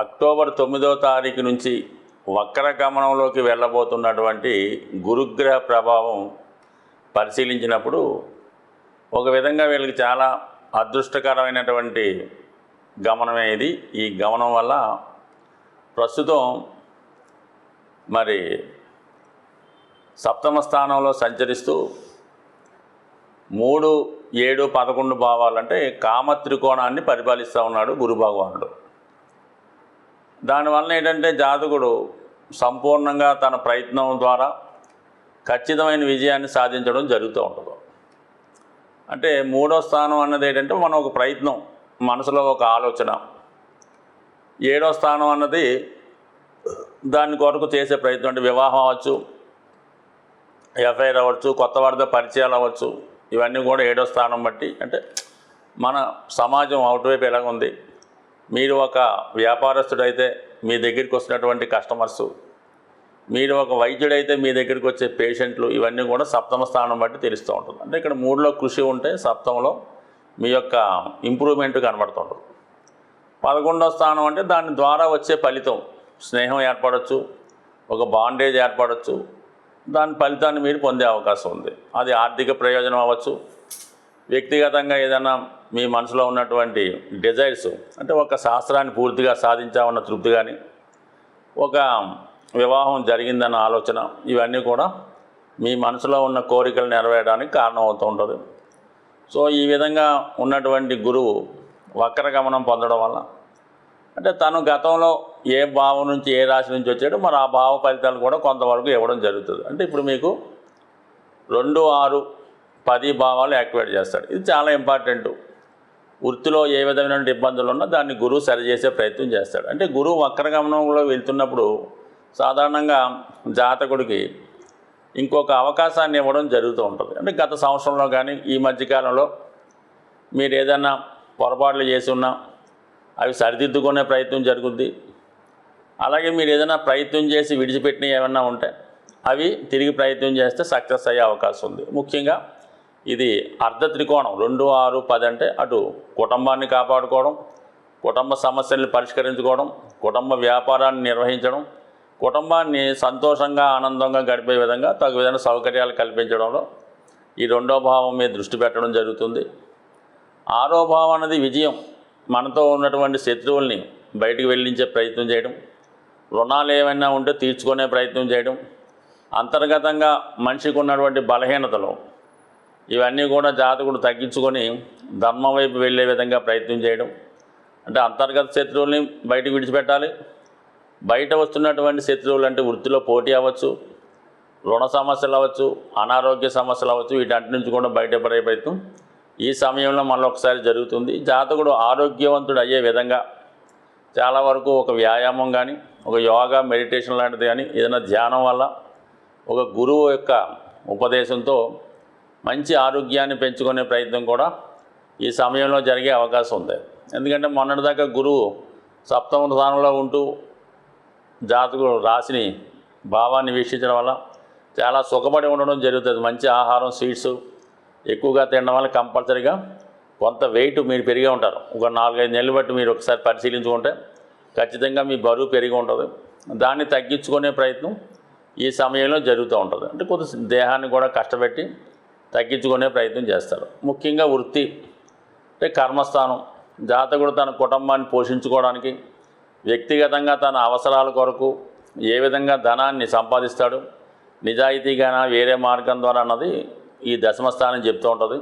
October తొమ్మిదవ తారీఖు నుంచి వక్ర గమనంలోకి వెళ్ళబోతున్నటువంటి గురుగ్రహ ప్రభావం పరిశీలించినప్పుడు ఒక విధంగా వీళ్ళకి చాలా అదృష్టకరమైనటువంటి గమనమే ఇది. ఈ గమనం వల్ల ప్రస్తుతం మరి సప్తమ స్థానంలో సంచరిస్తూ మూడు ఏడు పదకొండు భావాలంటే కామ త్రికోణాన్ని పరిపాలిస్తూ ఉన్నాడు గురు భగవానుడు. దానివల్ల ఏంటంటే జాతకుడు సంపూర్ణంగా తన ప్రయత్నం ద్వారా ఖచ్చితమైన విజయాన్ని సాధించడం జరుగుతూ ఉంటుంది. అంటే మూడో స్థానం అన్నది ఏంటంటే మనం ఒక ప్రయత్నం మనసులో ఒక ఆలోచన. ఏడో స్థానం అన్నది దాని కొరకు చేసే ప్రయత్నం అంటే వివాహం అవ్వచ్చు ఎఫ్ఐఆర్ అవ్వచ్చు కొత్త వారితో పరిచయాలు అవ్వచ్చు ఇవన్నీ కూడా ఏడో స్థానం బట్టి అంటే మన సమాజం అవుట్వైపు ఎలాగ ఉంది మీరు ఒక వ్యాపారస్తుడైతే మీ దగ్గరికి వస్తున్నటువంటి కస్టమర్సు మీరు ఒక వైద్యుడైతే మీ దగ్గరికి వచ్చే పేషెంట్లు ఇవన్నీ కూడా సప్తమ స్థానం బట్టి తెలుస్తూ ఉంటుంది. అంటే ఇక్కడ మూడులో కృషి ఉంటే సప్తంలో మీ యొక్క ఇంప్రూవ్మెంట్ కనబడుతుంటుంది పదకొండవ స్థానం అంటే దాని ద్వారా వచ్చే ఫలితం. స్నేహం ఏర్పడవచ్చు ఒక బాండేజ్ ఏర్పడవచ్చు దాని ఫలితాన్ని మీరు పొందే అవకాశం ఉంది. అది ఆర్థిక ప్రయోజనం అవ్వచ్చు వ్యక్తిగతంగా ఏదైనా మీ మనసులో ఉన్నటువంటి డిజైర్స్ అంటే ఒక శాస్త్రాన్ని పూర్తిగా సాధించామన్న తృప్తి కానీ ఒక వివాహం జరిగిందన్న ఆలోచన ఇవన్నీ కూడా మీ మనసులో ఉన్న కోరికలు నెరవేయడానికి కారణం అవుతూ ఉంటుంది. సో ఈ విధంగా ఉన్నటువంటి గురువు వక్రగమనం పొందడం వల్ల అంటే తను గతంలో ఏ భావం నుంచి ఏ రాశి నుంచి వచ్చాడో మరి ఆ భావ ఫలితాలు కూడా కొంతవరకు ఇవ్వడం జరుగుతుంది. అంటే ఇప్పుడు మీకు రెండు ఆరు పది భావాలు యాక్టివేట్ చేస్తాడు. ఇది చాలా ఇంపార్టెంట్. వృత్తిలో ఏ విధమైన ఇబ్బందులు ఉన్నా దాన్ని గురువు సరిచేసే ప్రయత్నం చేస్తాడు. అంటే గురువు వక్రగమనంలో వెళ్తున్నప్పుడు సాధారణంగా జాతకుడికి ఇంకొక అవకాశాన్ని ఇవ్వడం జరుగుతూ ఉంటుంది. అంటే గత సంవత్సరంలో కానీ ఈ మధ్యకాలంలో మీరు ఏదైనా పొరపాట్లు చేసి ఉన్నా అవి సరిదిద్దుకునే ప్రయత్నం జరుగుద్ది. అలాగే మీరు ఏదైనా ప్రయత్నం చేసి విడిచిపెట్టినవి ఏమన్నా ఉంటే అవి తిరిగి ప్రయత్నం చేస్తే సక్సెస్ అయ్యే అవకాశం ఉంది. ముఖ్యంగా ఇది అర్ధ త్రికోణం. రెండు ఆరు పది అంటే అటు కుటుంబాన్ని కాపాడుకోవడం కుటుంబ సమస్యల్ని పరిష్కరించుకోవడం కుటుంబ వ్యాపారాన్ని నిర్వహించడం కుటుంబాన్ని సంతోషంగా ఆనందంగా గడిపే విధంగా తగు విధంగా సౌకర్యాలు కల్పించడంలో ఈ రెండో భావం మీద దృష్టి పెట్టడం జరుగుతుంది. ఆరో భావం అన్నది విజయం. మనతో ఉన్నటువంటి శత్రువుల్ని బయటికి వెళ్ళించే ప్రయత్నం చేయడం రుణాలు ఏమైనా ఉంటే తీర్చుకునే ప్రయత్నం చేయడం అంతర్గతంగా మనిషికి ఉన్నటువంటి బలహీనతలు ఇవన్నీ కూడా జాతకుడు తగ్గించుకొని ధర్మం వైపు వెళ్ళే విధంగా ప్రయత్నం చేయడం. అంటే అంతర్గత శత్రువుల్ని బయటకు విడిచిపెట్టాలి. బయట వస్తున్నటువంటి శత్రువులు అంటే వృత్తిలో పోటీ అవ్వచ్చు రుణ సమస్యలు అవ్వచ్చు అనారోగ్య సమస్యలు అవ్వచ్చు వీటంటి నుంచి కూడా బయటపడే ప్రయత్నం ఈ సమయంలో మళ్ళీ ఒకసారి జరుగుతుంది. జాతకుడు ఆరోగ్యవంతుడు అయ్యే విధంగా చాలా వరకు ఒక వ్యాయామం కానీ ఒక యోగా మెడిటేషన్ లాంటిది కానీ ఏదైనా ధ్యానం వల్ల ఒక గురువు యొక్క ఉపదేశంతో మంచి ఆరోగ్యాన్ని పెంచుకునే ప్రయత్నం కూడా ఈ సమయంలో జరిగే అవకాశం ఉంది. ఎందుకంటే మొన్నటిదాకా గురువు సప్తమ స్థానంలో ఉంటూ జాతకుడు రాశిని భావాన్ని వీక్షించడం వల్ల చాలా సుఖపడి ఉండడం జరుగుతుంది. మంచి ఆహారం స్వీట్స్ ఎక్కువగా తినడం వల్ల కంపల్సరీగా కొంత వెయిట్ మీరు పెరిగే ఉంటారు. ఒక నాలుగైదు నెలలు బట్టి మీరు ఒకసారి పరిశీలించుకుంటే ఖచ్చితంగా మీ బరువు పెరిగి ఉంటుంది. దాన్ని తగ్గించుకునే ప్రయత్నం ఈ సమయంలో జరుగుతూ ఉంటుంది. అంటే కొంత దేహాన్ని కూడా కష్టపెట్టి తగ్గించుకునే ప్రయత్నం చేస్తారు. ముఖ్యంగా వృత్తి అంటే కర్మస్థానం జాతకుడు తన కుటుంబాన్ని పోషించుకోవడానికి వ్యక్తిగతంగా తన అవసరాల కొరకు ఏ విధంగా ధనాన్ని సంపాదిస్తాడు నిజాయితీగానా వేరే మార్గం ద్వారా అన్నది ఈ దశమస్థానం చెప్తూ ఉంటుంది.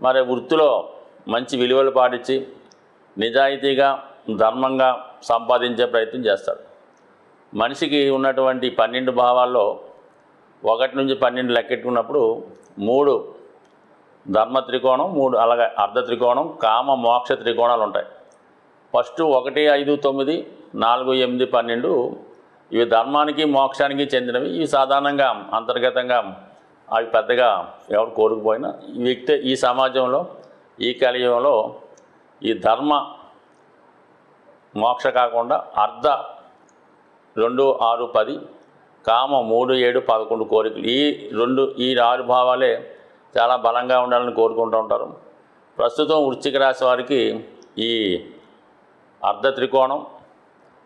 మరి వృత్తిలో మంచి విలువలు పాటించి నిజాయితీగా ధర్మంగా సంపాదించే ప్రయత్నం చేస్తాడు మనిషికి ఉన్నటువంటి పన్నెండు భావాల్లో ఒకటి నుంచి పన్నెండు లెక్కెట్టుకున్నప్పుడు మూడు ధర్మ త్రికోణం మూడు అలాగే అర్ధ త్రికోణం కామ మోక్ష త్రికోణాలు ఉంటాయి. ఫస్ట్ ఒకటి ఐదు తొమ్మిది నాలుగు ఎనిమిది పన్నెండు ఇవి ధర్మానికి మోక్షానికి చెందినవి. ఇవి సాధారణంగా అంతర్గతంగా అవి పెద్దగా ఎవరు కోరుకుపోయినా వ్యక్తి ఈ సమాజంలో ఈ కలియుగంలో ఈ ధర్మ మోక్ష కాకుండా అర్ధ రెండు ఆరు పది కామ మూడు ఏడు పదకొండు కోరికలు. ఈ రెండు ఈ ఆరు భావాలే చాలా బలంగా ఉండాలని కోరుకుంటూ ఉంటారు. ప్రస్తుతం వృశ్చిక రాశి వారికి ఈ అర్ధ త్రికోణం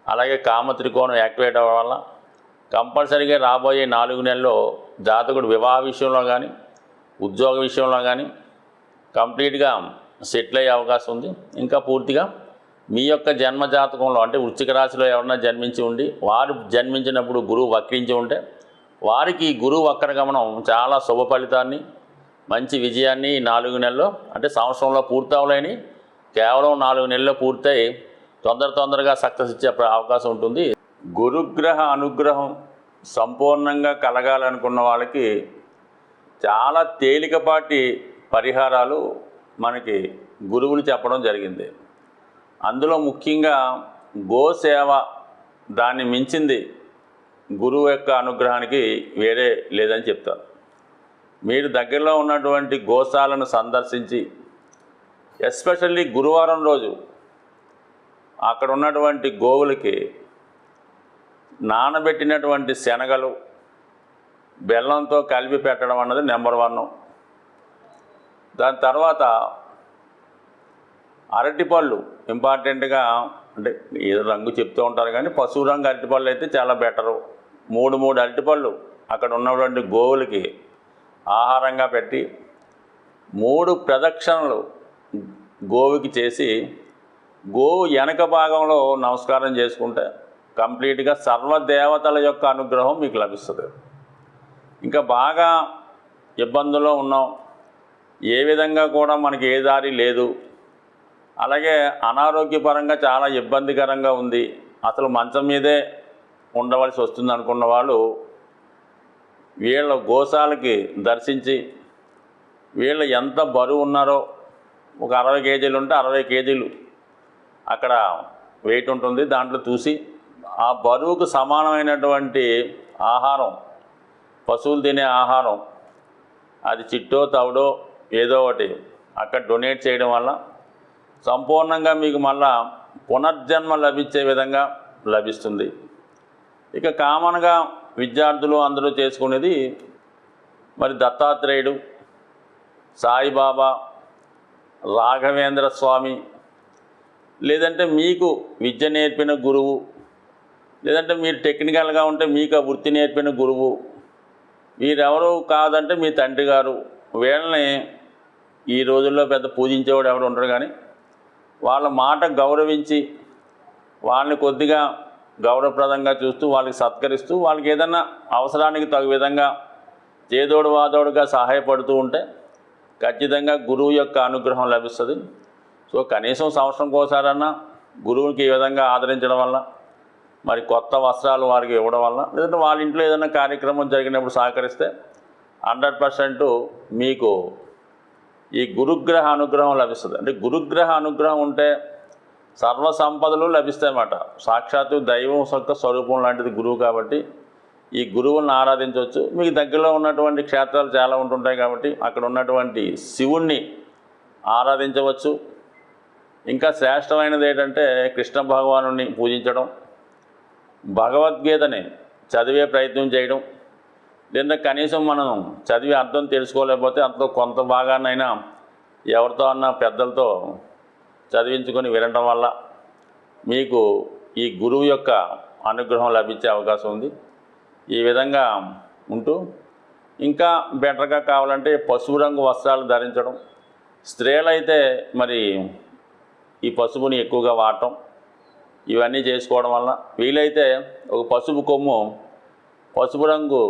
అలాగే కామ త్రికోణం యాక్టివేట్ అవ్వడం వల్ల కంపల్సరీగా రాబోయే నాలుగు నెలల్లో జాతకుడు వివాహ విషయంలో కానీ ఉద్యోగ విషయంలో కానీ కంప్లీట్గా సెటిల్ అయ్యే అవకాశం ఉంది. ఇంకా పూర్తిగా మీ యొక్క జన్మ జాతకంలో అంటే వృశ్చిక రాశిలో ఎవరన్నా జన్మించి ఉండి వారు జన్మించినప్పుడు గురువు వక్రించి ఉంటే వారికి ఈ గురువు వక్రగమనం చాలా శుభ ఫలితాన్ని మంచి విజయాన్ని నాలుగు నెలల్లో అంటే సంవత్సరంలో పూర్తవలేని కేవలం నాలుగు నెలల్లో పూర్తయి తొందర తొందరగా సక్సెస్ ఇచ్చే అవకాశం ఉంటుంది. గురుగ్రహ అనుగ్రహం సంపూర్ణంగా కలగాలనుకున్న వాళ్ళకి చాలా తేలికపాటి పరిహారాలు మనకి గురువులు చెప్పడం జరిగింది. అందులో ముఖ్యంగా గోసేవ దాన్ని మించింది గురువు యొక్క అనుగ్రహానికి వేరే లేదని చెప్తారు. మీరు దగ్గరలో ఉన్నటువంటి గోశాలను సందర్శించి ఎస్పెషల్లీ గురువారం రోజు అక్కడ ఉన్నటువంటి గోవులకి నానబెట్టినటువంటి శనగలు బెల్లంతో కలిపి పెట్టడం అన్నది నెంబర్ వన్. దాని తర్వాత అరటిపళ్ళు ఇంపార్టెంట్గా అంటే ఏదో రంగు చెప్తూ ఉంటారు కానీ పశువు రంగు అరటిపళ్ళు అయితే చాలా బెటరు మూడు మూడు అరటిపళ్ళు అక్కడ ఉన్నటువంటి గోవులకి ఆహారంగా పెట్టి మూడు ప్రదక్షిణలు గోవుకి చేసి గోవు వెనక భాగంలో నమస్కారం చేసుకుంటే కంప్లీట్గా సర్వదేవతల యొక్క అనుగ్రహం మీకు లభిస్తుంది. ఇంకా బాగా ఇబ్బందుల్లో ఉన్నాం. ఏ విధంగా కూడా మనకి ఏ దారి లేదు. అలాగే అనారోగ్యపరంగా చాలా ఇబ్బందికరంగా ఉంది. అసలు మంచం మీదే ఉండవలసి వస్తుంది అనుకున్న వాళ్ళు వీళ్ళ గోశాలకి దర్శించి వీళ్ళు ఎంత బరువు ఉన్నారో ఒక అరవై కేజీలు ఉంటే అరవై కేజీలు అక్కడ వెయిట్ ఉంటుంది. దాంట్లో చూసి ఆ బరువుకు సమానమైనటువంటి ఆహారం పశువులు తినే ఆహారం అది చిట్టో తవుడో ఏదో ఒకటి అక్కడ డొనేట్ చేయడం వల్ల సంపూర్ణంగా మీకు మళ్ళా పునర్జన్మ లభించే విధంగా లభిస్తుంది. ఇక కామన్గా విద్యార్థులు అందరూ చేసుకునేది మరి దత్తాత్రేయుడు సాయిబాబా రాఘవేంద్ర స్వామి లేదంటే మీకు విద్య నేర్పిన గురువు లేదంటే మీరు టెక్నికల్గా ఉంటే మీకు ఆ వృత్తి నేర్పిన గురువు మీరెవరు కాదంటే మీ తండ్రి గారు. వీళ్ళని ఈ రోజుల్లో పెద్ద పూజించేవాడు ఎవరు ఉండరు కానీ వాళ్ళ మాట గౌరవించి వాళ్ళని కొద్దిగా గౌరవప్రదంగా చూస్తూ వాళ్ళకి సత్కరిస్తూ వాళ్ళకి ఏదన్నా అవసరానికి తగు విధంగా చేదోడు వాదోడుగా సహాయపడుతూ ఉంటే ఖచ్చితంగా గురువు యొక్క అనుగ్రహం లభిస్తుంది. సో కనీసం సంవత్సరం కోసారన్నా గురువుకి ఈ విధంగా ఆదరించడం వల్ల మరి కొత్త వస్త్రాలు వారికి ఇవ్వడం వల్ల లేదంటే వాళ్ళ ఇంట్లో ఏదైనా కార్యక్రమం జరిగినప్పుడు సహకరిస్తే హండ్రెడ్ మీకు ఈ గురుగ్రహ అనుగ్రహం లభిస్తుంది. అంటే గురుగ్రహ అనుగ్రహం ఉంటే సర్వ సంపదలు లభిస్తాయన్నమాట సాక్షాత్తు దైవం యొక్క స్వరూపం లాంటిది గురువు కాబట్టి ఈ గురువులను ఆరాధించవచ్చు. మీకు దగ్గరలో ఉన్నటువంటి క్షేత్రాలు చాలా ఉంటుంటాయి కాబట్టి అక్కడ ఉన్నటువంటి శివుణ్ణి ఆరాధించవచ్చు. ఇంకా శ్రేష్టమైనది ఏంటంటే కృష్ణ భగవాను పూజించడం భగవద్గీతని చదివే ప్రయత్నం చేయడం లేదా కనీసం మనం చదివి అర్థం తెలుసుకోలేకపోతే అంతలో కొంత భాగాన్నైనా ఎవరితో అన్న పెద్దలతో చదివించుకొని వినడం వల్ల మీకు ఈ గురువు యొక్క అనుగ్రహం లభించే అవకాశం ఉంది. ఈ విధంగా ఉంటూ ఇంకా బెటర్గా కావాలంటే పసుపు రంగు వస్త్రాలు ధరించడం. స్త్రీలైతే మరి ఈ పసుపుని ఎక్కువగా వాడటం. ఇవన్నీ చేసుకోవడం వల్ల వీలైతే ఒక పసుపు కొమ్ము పసుపు రంగు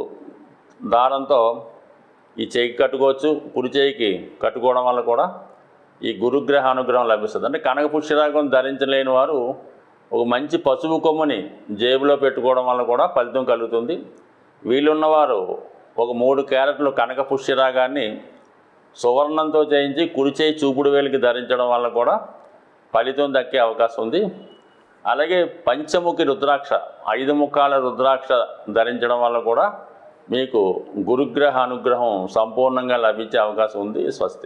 దారంతో ఈ చేయికి కట్టుకోవచ్చు కుడి చేయికి కట్టుకోవడం వల్ల కూడా ఈ గురుగ్రహ అనుగ్రహం లభిస్తుంది. అంటే కనక పుష్యరాగం ధరించలేని వారు ఒక మంచి పసుపు కొమ్ముని జేబులో పెట్టుకోవడం వల్ల కూడా ఫలితం కలుగుతుంది. వీళ్ళున్నవారు ఒక మూడు క్యారెట్లు కనక పుష్యరాగాన్ని సువర్ణంతో చేయించి కుడి చేయి చూపుడు వేలికి ధరించడం వల్ల కూడా ఫలితం దక్కే అవకాశం ఉంది. అలాగే పంచముఖి రుద్రాక్ష ఐదు ముఖాల రుద్రాక్ష ధరించడం వల్ల కూడా మీకు గురుగ్రహ అనుగ్రహం సంపూర్ణంగా లభించే అవకాశం ఉంది. స్వస్తి.